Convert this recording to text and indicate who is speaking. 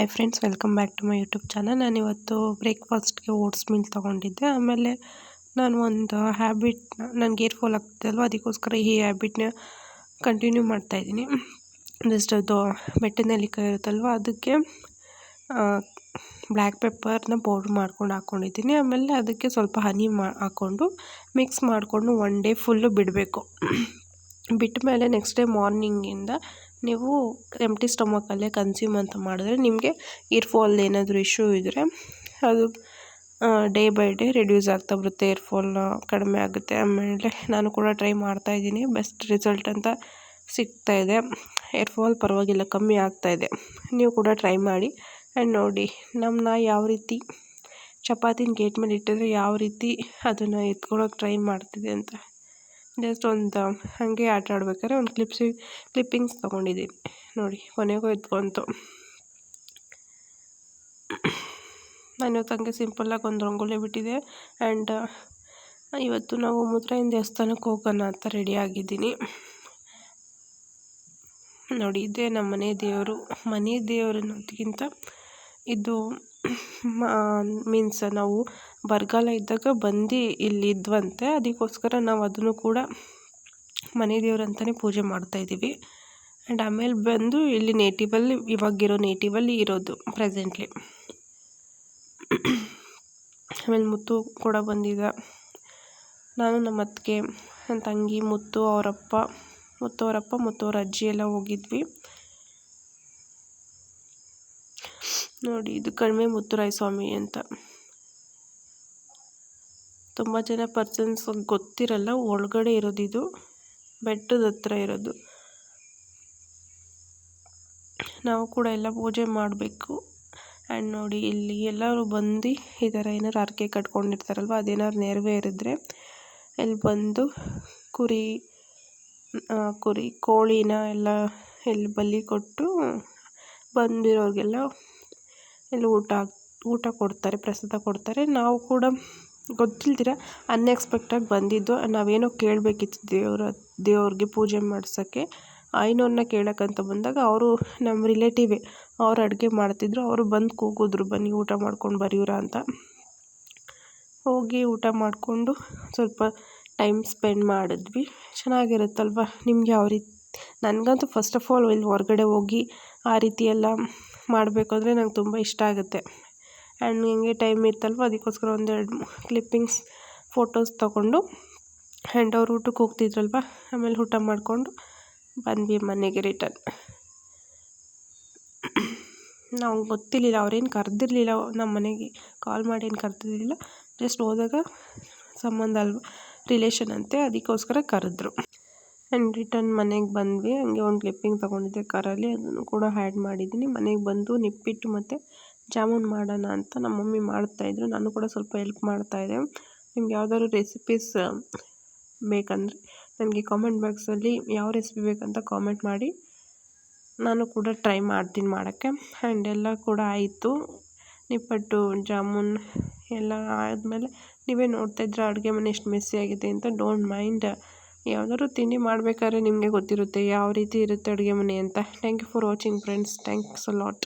Speaker 1: Hi friends welcome back to my YouTube channel ನಾನಿವತ್ತು ಬ್ರೇಕ್ಫಾಸ್ಟ್ಗೆ oats meal ತೊಗೊಂಡಿದ್ದೆ. ಆಮೇಲೆ ನಾನು ಒಂದು ಹ್ಯಾಬಿಟ್ ನನಗೆ ಏರ್ ಫಾಲ್ ಆಗ್ತಿದಲ್ವ ಅದಕ್ಕೋಸ್ಕರ ಈ ಹ್ಯಾಬಿಟ್ನ ಕಂಟಿನ್ಯೂ ಮಾಡ್ತಾಯಿದ್ದೀನಿ ಜಸ್ಟ್ ಅದು ಬೆಟ್ಟದ ನೆಲ್ಲಿಕಾಯಿ ಇರುತ್ತಲ್ವ ಅದಕ್ಕೆ ಬ್ಲ್ಯಾಕ್ ಪೆಪ್ಪರ್ನ ಪೌಡ್ರ್ ಮಾಡ್ಕೊಂಡು ಹಾಕ್ಕೊಂಡಿದ್ದೀನಿ ಆಮೇಲೆ ಅದಕ್ಕೆ ಸ್ವಲ್ಪ ಹನಿ ಮಾ, ಹಾಕ್ಕೊಂಡು ಮಿಕ್ಸ್ ಮಾಡಿಕೊಂಡು ಒನ್ ಡೇ ಫುಲ್ಲು ಬಿಡಬೇಕು. ಬಿಟ್ಟ ಮೇಲೆ ನೆಕ್ಸ್ಟ್ ಡೇ ಮಾರ್ನಿಂಗಿಂದ ನೀವು ಎಂಟಿ ಸ್ಟಮಕಲ್ಲೇ ಕನ್ಸ್ಯೂಮ್ ಅಂತ ಮಾಡಿದ್ರೆ ನಿಮಗೆ ಇಯರ್ ಫಾಲ್ ಏನಾದರೂ ಇಶ್ಯೂ ಇದ್ದರೆ ಅದು ಡೇ ಬೈ ಡೇ ರಿಡ್ಯೂಸ್ ಆಗ್ತಾ ಬರುತ್ತೆ ಏರ್ ಫಾಲ್ ಕಡಿಮೆ ಆಗುತ್ತೆ. ಆಮೇಲೆ ನಾನು ಕೂಡ ಟ್ರೈ ಮಾಡ್ತಾ ಇದ್ದೀನಿ ಬೆಸ್ಟ್ ರಿಸಲ್ಟ್ ಅಂತ ಸಿಗ್ತಾ ಇದೆ. ಏರ್ ಫಾಲ್ ಪರವಾಗಿಲ್ಲ, ಕಮ್ಮಿ ಆಗ್ತಾ ಇದೆ. ನೀವು ಕೂಡ ಟ್ರೈ ಮಾಡಿ ಆ್ಯಂಡ್ ನೋಡಿ ನಮ್ಮ ನಾಯಿ ಯಾವ ರೀತಿ ಚಪಾತಿನ ಗೇಟ್ ಮೇಲೆ ಇಟ್ಟಿದ್ರೆ ಯಾವ ರೀತಿ ಅದನ್ನು ಎತ್ಕೊಳ್ಳೋಕೆ ಟ್ರೈ ಮಾಡ್ತಿದೆ ಅಂತ. ಜಸ್ಟ್ ಒಂದು ಹಾಗೆ ಆಟ ಆಡ್ಬೇಕಾದ್ರೆ ಒಂದು ಕ್ಲಿಪ್ಸಿ ಕ್ಲಿಪ್ಪಿಂಗ್ಸ್ ತೊಗೊಂಡಿದ್ದೀನಿ. ನೋಡಿ, ಕೊನೆಗೂ ಎತ್ಕೊಂತು ನಾನು ಹಂಗೆ ಸಿಂಪಲ್ಲಾಗಿ ಒಂದು ರಂಗೋಲಿ ಬಿಟ್ಟಿದೆ. ಆ್ಯಂಡ್ ಇವತ್ತು ನಾವು ಮುದ್ರಾಯನ ದೇವಸ್ಥಾನಕ್ಕೆ ಹೋಗೋಣ ಅಂತ ರೆಡಿ ಆಗಿದ್ದೀನಿ. ನೋಡಿ, ಇದೇ ನಮ್ಮ ಮನೆ ದೇವರು ಮನೆ ದೇವರು ಅನ್ನೋದಕ್ಕಿಂತ ಇದು ಮೀನ್ಸ್ ನಾವು ಬರಗಾಲ ಇದ್ದಾಗ ಬಂದು ಇಲ್ಲಿ ಇದ್ವಂತೆ, ಅದಕ್ಕೋಸ್ಕರ ನಾವು ಅದನ್ನು ಕೂಡ ಮನೆ ದೇವ್ರು ಅಂತಲೇ ಪೂಜೆ ಮಾಡ್ತಾಯಿದ್ದೀವಿ ಆ್ಯಂಡ್ ಆಮೇಲೆ ಬಂದು ಇಲ್ಲಿ ನೇಟಿವಲ್ಲಿ ಇವಾಗಿರೋ ನೇಟಿವಲ್ಲಿ ಇರೋದು ಪ್ರೆಸೆಂಟ್ಲಿ ಆಮೇಲೆ ಮುತ್ತು ಕೂಡ ಬಂದಿದ್ದ ನಾನು ನಮ್ಮ ಅತ್ತಿಗೆ, ನನ್ನ ತಂಗಿ ಮುತ್ತು, ಅವರಪ್ಪ ಮುತ್ತು ಅವರಪ್ಪ, ಮುತ್ತು ಅವ್ರ ಅಜ್ಜಿ ಎಲ್ಲ ಹೋಗಿದ್ವಿ. ನೋಡಿ, ಇದು ಕಡಿಮೆ ಮುತ್ತುರಾಯ ಸ್ವಾಮಿ ಅಂತ. ತುಂಬ ಜನ ಪರ್ಸನ್ಸ್ ಗೊತ್ತಿರಲ್ಲ, ಒಳಗಡೆ ಇರೋದು ಇದು, ಬೆಟ್ಟದ ಹತ್ರ ಇರೋದು. ನಾವು ಕೂಡ ಎಲ್ಲ ಪೂಜೆ ಮಾಡಬೇಕು. ಆ್ಯಂಡ್ ನೋಡಿ, ಇಲ್ಲಿ ಎಲ್ಲರೂ ಬಂದು ಈ ಥರ ಏನಾರು ಹರಕೆ ಕಟ್ಕೊಂಡಿರ್ತಾರಲ್ವ, ಅದೇನಾದ್ರು ನೆರವೇರಿದ್ರೆ ಇಲ್ಲಿ ಬಂದು ಕುರಿ ಕುರಿ, ಕೋಳಿನ ಎಲ್ಲ ಇಲ್ಲಿ ಬಲಿ ಕೊಟ್ಟು ಬಂದಿರೋರಿಗೆಲ್ಲ ಇಲ್ಲಿ ಊಟ ಊಟ ಕೊಡ್ತಾರೆ, ಪ್ರಸಾದ ಕೊಡ್ತಾರೆ. ನಾವು ಕೂಡ ಗೊತ್ತಿಲ್ದಿರ ಅನ್ಎಕ್ಸ್ಪೆಕ್ಟಾಗಿ ಬಂದಿದ್ದು. ನಾವೇನೋ ಕೇಳಬೇಕಿತ್ತು ದೇವರ, ದೇವ್ರಿಗೆ ಪೂಜೆ ಮಾಡ್ಸೋಕ್ಕೆ. ಐನೋರನ್ನ ಕೇಳೋಕ್ಕಂತ ಬಂದಾಗ ಅವರು ನಮ್ಮ ರಿಲೇಟಿವೇ ಅವ್ರು ಅಡುಗೆ ಮಾಡ್ತಿದ್ರು. ಅವರು ಬಂದು ಕೂಗಿದ್ರು, ಬನ್ನಿ ಊಟ ಮಾಡ್ಕೊಂಡು ಬರೀವ್ರ ಅಂತ. ಹೋಗಿ ಊಟ ಮಾಡಿಕೊಂಡು ಸ್ವಲ್ಪ ಟೈಮ್ ಸ್ಪೆಂಡ್ ಮಾಡಿದ್ವಿ. ಚೆನ್ನಾಗಿರುತ್ತಲ್ವ? ನಿಮಗೆ ಯಾವ ರೀತಿ, ನನಗಂತೂ ಫಸ್ಟ್ ಆಫ್ ಆಲ್ ಇಲ್ಲಿ ಹೊರಗಡೆ ಹೋಗಿ ಆ ರೀತಿ ಎಲ್ಲ ಮಾಡಬೇಕು ಅಂದರೆ ನಂಗೆ ತುಂಬ ಇಷ್ಟ ಆಗುತ್ತೆ. ಆ್ಯಂಡ್ ನನಗೆ ಟೈಮ್ ಇತ್ತಲ್ವ, ಅದಕ್ಕೋಸ್ಕರ ಒಂದೆರಡು ಕ್ಲಿಪ್ಪಿಂಗ್ಸ್, ಫೋಟೋಸ್ ತೊಗೊಂಡು ಆ್ಯಂಡ್ ಅವ್ರು ಊಟಕ್ಕೆ ಹೋಗ್ತಿದ್ರಲ್ವ, ಆಮೇಲೆ ಊಟ ಮಾಡಿಕೊಂಡು ಬಂದ್ವಿ ಮನೆಗೆ ರಿಟರ್ನ್. ನಾವು ಗೊತ್ತಿರಲಿಲ್ಲ, ಅವ್ರೇನು ಕರೆದಿರ್ಲಿಲ್ಲ, ನಮ್ಮ ಮನೆಗೆ ಕಾಲ್ ಮಾಡಿ ಏನು ಕರೆದಿರ್ಲಿಲ್ಲ, ಜಸ್ಟ್ ಹೋದಾಗ ಸಂಬಂಧ ಅಲ್ವ, ರಿಲೇಷನ್ ಅಂತೆ, ಅದಕ್ಕೋಸ್ಕರ ಕರೆದ್ರು. ಆ್ಯಂಡ್ ರಿಟರ್ನ್ ಮನೆಗೆ ಬಂದ್ವಿ. ಹಂಗೆ ಒಂದು ಕ್ಲಿಪ್ಪಿಂಗ್ ತೊಗೊಂಡಿದ್ದೆ ಕಾರಲ್ಲಿ. ಅದನ್ನು ಕೂಡ ಹ್ಯಾಡ್ ಮಾಡಿದ್ದೀನಿ. ಮನೆಗೆ ಬಂದು ನಿಪ್ಪಿಟ್ಟು ಮತ್ತು ಜಾಮೂನ್ ಮಾಡೋಣ ಅಂತ ನಮ್ಮ ಮಮ್ಮಿ ಮಾಡ್ತಾಯಿದ್ರು ನಾನು ಕೂಡ ಸ್ವಲ್ಪ ಹೆಲ್ಪ್ ಮಾಡ್ತಾಯಿದ್ದೆ ನಿಮ್ಗೆ ಯಾವ್ದಾದ್ರು ರೆಸಿಪೀಸ್ ಬೇಕಂದರೆ ನನಗೆ ಕಾಮೆಂಟ್ ಬಾಕ್ಸಲ್ಲಿ ಯಾವ ರೆಸಿಪಿ ಬೇಕಂತ ಕಾಮೆಂಟ್ ಮಾಡಿ. ನಾನು ಕೂಡ ಟ್ರೈ ಮಾಡ್ತೀನಿ ಮಾಡೋಕ್ಕೆ. ಆ್ಯಂಡ್ ಎಲ್ಲ ಕೂಡ ಆಯಿತು. ನಿಪ್ಪಟ್ಟು, ಜಾಮೂನ್ ಎಲ್ಲ ಆದಮೇಲೆ ನೀವೇ ನೋಡ್ತಾ ಇದ್ರೆ ಅಡುಗೆ ಮನೆ ಎಷ್ಟು ಮೆಸ್ಸಿ ಆಗಿದೆ ಅಂತ ಡೋಂಟ್ ಮೈಂಡ್ ಯಾವ್ದಾದ್ರು ತಿಂಡಿ ಮಾಡಬೇಕಾದ್ರೆ ನಿಮಗೆ ಗೊತ್ತಿರುತ್ತೆ, ಯಾವ ರೀತಿ ಇರುತ್ತೆ ಅಡುಗೆ ಮನೆ ಅಂತ. Thank you for watching friends thanks a lot